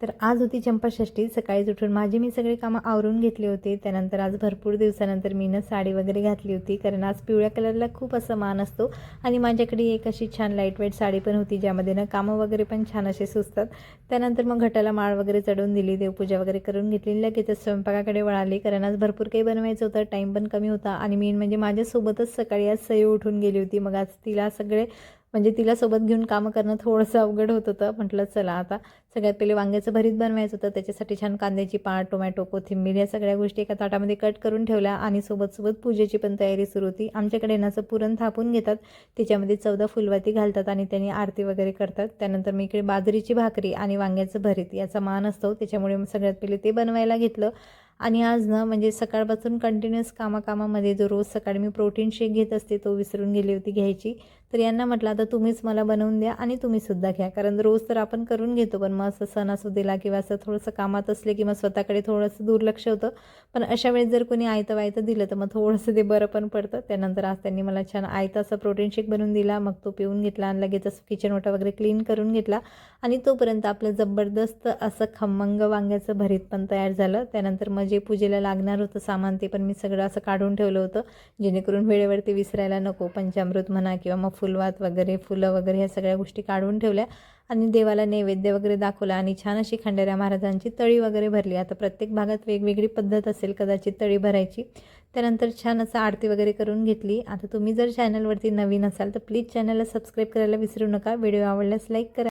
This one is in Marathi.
तर आज होती चंपाषष्ठी. सकाळीच उठून माझी मी सगळे कामं आवरून घेतले होते. त्यानंतर आज भरपूर दिवसानंतर मी ना साडी वगैरे घातली होती. कारण आज पिवळ्या कलरला खूप असा मान असतो. आणि माझ्याकडे एक अशी छान लाइट वेट साडी पण होती ज्यामध्ये ना कामं वगैरे पण छान असे सुचतात. त्यानंतर मग घटाला माळ वगैरे चढवून दिली देवपूजा वगैरे करून घेतली. लगेचच स्वयंपाकाकडे वळाली. कारण आज भरपूर काही बनवायचं होतं टाईम पण कमी होता. आणि मेन म्हणजे माझ्यासोबतच सकाळी आज सई उठून गेली होती. मग आज तिला सगळे म्हणजे तिला सोबत घेऊन कामं करणं थोडंसं अवघड होत होतं. म्हटलं चला आता सगळ्यात पहिले वांग्याचं भरीत बनवायचं होतं. त्याच्यासाठी छान कांद्याची पात टोमॅटो कोथिंबीर या सगळ्या गोष्टी एका ताटामध्ये कट करून ठेवल्या आणि सोबत सोबत पूजेची पण तयारी सुरू होती. आमच्याकडे नाचं पुरण थापून घेतात. त्याच्यामध्ये चौदा फुलवाती घालतात आणि त्यांनी आरती वगैरे करतात. त्यानंतर मी इकडे बाजरीची भाकरी आणि वांग्याचं भरीत याचा मान असतो. त्याच्यामुळे सगळ्यात पहिले ते बनवायला घेतलं. आणि आज ना म्हणजे सकाळपासून कंटिन्युअस कामाकामामध्ये जो रोज सकाळी मी प्रोटीन शेक घेत असते तो विसरून गेली होती घ्यायची. तर यांना म्हटलं आता तुम्हीच मला बनवून द्या आणि तुम्हीसुद्धा घ्या. कारण रोज तर आपण करून घेतो पण मग असं सणासुदीला किंवा असं थोडंसं कामात असले किंवा स्वतःकडे थोडंसं दुर्लक्ष होतं. पण अशा वेळेस जर कोणी आयतं वायतं दिलं तर मग थोडंसं ते बरं पण पडतं. त्यानंतर आज त्यांनी मला छान आयतं असं प्रोटीन शेक बनवून दिला. मग तो पिऊन घेतला आणि लगेच असं किचन ओटा वगैरे क्लीन करून घेतला. आणि तोपर्यंत आपलं जबरदस्त असं खमंग वांग्याचं भरीत पण तयार झालं. त्यानंतर मग जे पूजेला लागणार होतं सामान ते पण मी सगळं असं काढून ठेवलं होतं. जेणेकरून वेळेवरती विसरायला नको. पंचामृत म्हणा किंवा मग फुलवात वगैरे फुलं वगैरे ह्या सगळ्या गोष्टी काढून ठेवल्या आणि देवाला नैवेद्य वगैरे दाखवला आणि छान अशी खंडेऱ्या महाराजांची तळी वगैरे भरली. आता प्रत्येक भागात वेगवेगळी पद्धत असेल कदाचित तळी भरायची. त्यानंतर छान असं आरती वगैरे करून घेतली. आता तुम्ही जर चॅनलवरती नवीन असाल तर प्लीज चॅनलला सबस्क्राईब करायला विसरू नका. व्हिडिओ आवडल्यास लाईक करा.